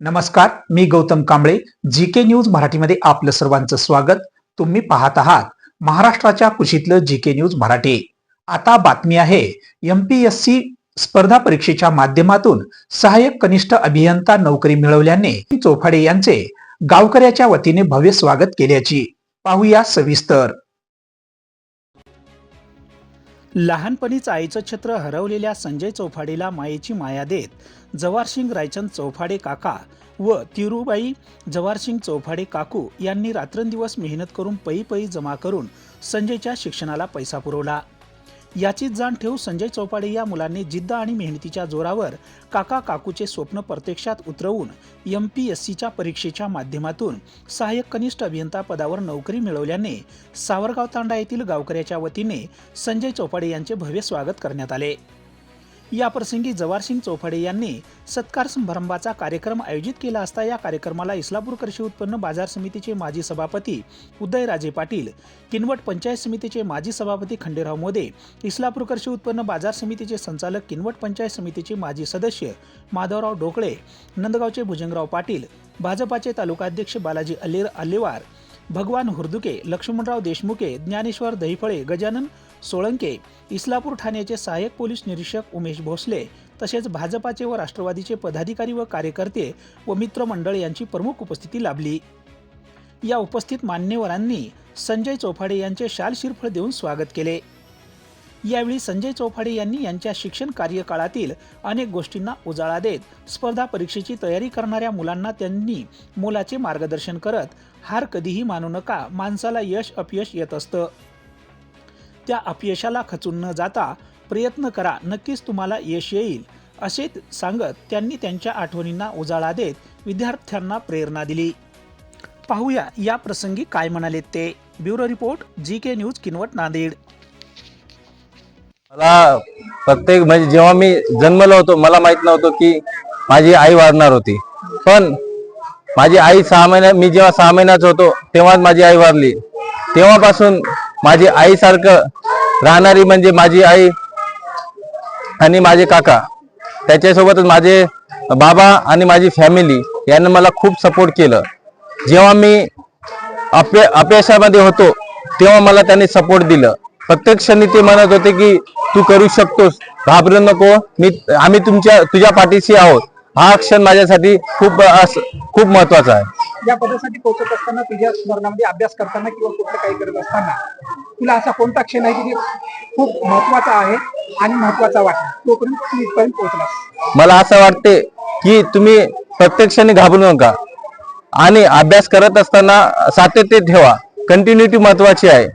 नमस्कार मी Gautam Kamble. G K news मराठीमध्ये आपलं सर्वांचं स्वागत. तुम्ही पाहत आहात महाराष्ट्राच्या कुशीतलं जी के न्यूज मराठी. आता बातमी आहे एम पी एस सी स्पर्धा परीक्षेच्या माध्यमातून सहाय्यक कनिष्ठ अभियंता नोकरी मिळवल्याने चोफाडे यांचे गावकऱ्याच्या वतीने भव्य स्वागत केल्याची. पाहूया सविस्तर. लहानपणीच आईचं छत्र हरवलेल्या संजय चौफाडेला मायेची माया देत जवारसिंग रायचंद चौफाडे काका व तिरुबाई जवारसिंग चौफाडे काकू यांनी रात्रंदिवस मेहनत करून पै पै जमा करून संजयच्या शिक्षणाला पैसा पुरवला. याचीच जाण ठेवू संजय चौपाडे या मुलांनी जिद्द आणि मेहनतीच्या जोरावर काका काकूचे स्वप्न प्रत्यक्षात उतरवून एम पी एस सीच्या परीक्षेच्या माध्यमातून सहाय्यक कनिष्ठ अभियंता पदावर नोकरी मिळवल्याने सावरगाव तांडा येथील गावकऱ्याच्या वतीने संजय चौपाडे यांचे भव्य स्वागत करण्यात आले. या प्रसंगी जवारसिंग चौफाडे यांनी सत्कार समारंभाचा कार्यक्रम आयोजित केला असता या कार्यक्रमाला इस्लापूर कृषी उत्पन्न बाजार समितीचे माजी सभापती उदयराजे पाटील किनवट पंचायत समितीचे माजी सभापती खंडेराव मोदे इस्लापूर कृषी उत्पन्न बाजार समितीचे संचालक किनवट पंचायत समितीचे माजी सदस्य माधवराव ढोकळे नंदगावचे भुजंगराव पाटील भाजपाचे तालुकाध्यक्ष बालाजी अल्ले अल्लेवार भगवान हुर्दुके लक्ष्मणराव देशमुखे ज्ञानेश्वर दहिफळे गजानन सोळंके इस्लापूर ठाण्याचे सहाय्यक पोलीस निरीक्षक उमेश भोसले तसेच भाजपाचे व राष्ट्रवादीचे पदाधिकारी व कार्यकर्ते व मित्रमंडळ यांची प्रमुख उपस्थिती लाभली. या उपस्थित मान्यवरांनी संजय चौफाडे यांचे शाल शिरफळ देऊन स्वागत केले. यावेळी संजय चौफाडे यांनी यांच्या शिक्षण कार्यकाळातील अनेक गोष्टींना उजाळा देत स्पर्धा परीक्षेची तयारी करणाऱ्या मुलांना त्यांनी मोलाचे मार्गदर्शन करत हार कधीही मानू नका माणसाला यश अपयश येत असतं. त्या अपयशाला खचून न जाता प्रयत्न करा नक्कीच तुम्हाला यश येईल असे सांगत त्यांनी त्यांच्या आठवणींना उजाळा देत विद्यार्थ्यांना प्रेरणा दिली. पाहूया या प्रसंगी काय म्हणाले ते. Bureau report G K news Kinwat Nanded. मला प्रत्येक म्हणजे जेव्हा मी जन्मलो होतो मला माहीत नव्हतं की माझी आई वारणार होती. पण माझी आई सहा महिन्या मी जेव्हा सहा महिन्याचा होतो तेव्हाच माझी आई वारली. तेव्हापासून माझी आईसारखं राहणारी म्हणजे माझी आई आणि माझे काका. त्याच्यासोबतच माझे बाबा आणि माझी फॅमिली यांनी मला खूप सपोर्ट केलं. जेव्हा मी अपय अपयशामध्ये होतो तेव्हा मला त्यांनी सपोर्ट दिलं. प्रत्येक क्षणी ते म्हणत होते की तू करू शकतोस. घाबरू नको. मी आम्ही तुमच्या तुझ्या पाठीशी आहोत. हा क्षण माझ्यासाठी खूप खूप महत्त्वाचा आहे. या पदासाठी पोहोचत असताना तुझ्या स्मरणामध्ये अभ्यास करताना किंवा कुठलं काही करत असताना तुला असा कोणता क्षण आहे की खूप महत्त्वाचा आहे आणि महत्त्वाचा वाटला? तोपर्यंत तू इथपर्यंत पोहोचलास. मला असं वाटते की तुम्ही प्रत्यक्षाने घाबरू नका. आणि अभ्यास करत असताना सातत्य ठेवा. कंटिन्युटी महत्वाची आहे.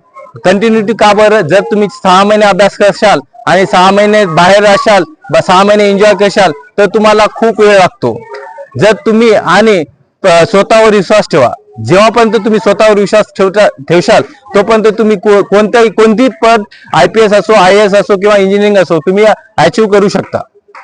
कंटिन्युटी का बरं? जर तुम्ही सहा महिने अभ्यास करशाल आणि सहा महिने बाहेर असाल सहा महिने एन्जॉय करशाल तर तुम्हाला खूप वेळ लागतो. जर तुम्ही आणि स्वतःवर विश्वास ठेवा. जेव्हापर्यंत तुम्ही स्वतःवर विश्वास ठेवता ठेवशाल तोपर्यंत तुम्ही कोणत्याही कोणतीही पद आय पी एस असो आय एस असो किंवा इंजिनिअरिंग असो तुम्ही अचीव करू शकता.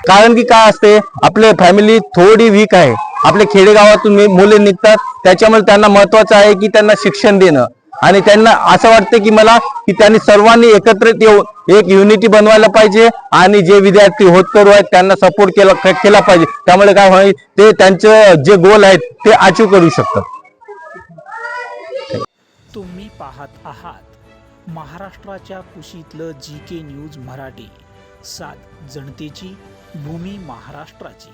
कारण की काय असते आपले फॅमिली थोडी वीक आहे. आपले खेडेगावातून मुले निघतात त्याच्यामुळे त्यांना महत्वाचं आहे की त्यांना शिक्षण देणं. आणि त्यांना असं वाटतं की मला की त्यांनी सर्वांनी एकत्रित येऊन एक युनिटी बनवायला पाहिजे आणि जे विद्यार्थी होतकरू आहेत त्यांना सपोर्ट केला केला पाहिजे. त्यामुळे काय होईल ते त्यांचं जे गोल आहेत ते अचीव करू शकतात. तुम्ही पाहत आहात महाराष्ट्राच्या कुशीतलं जी के न्यूज मराठी. सात जनतेची भूमी महाराष्ट्राची.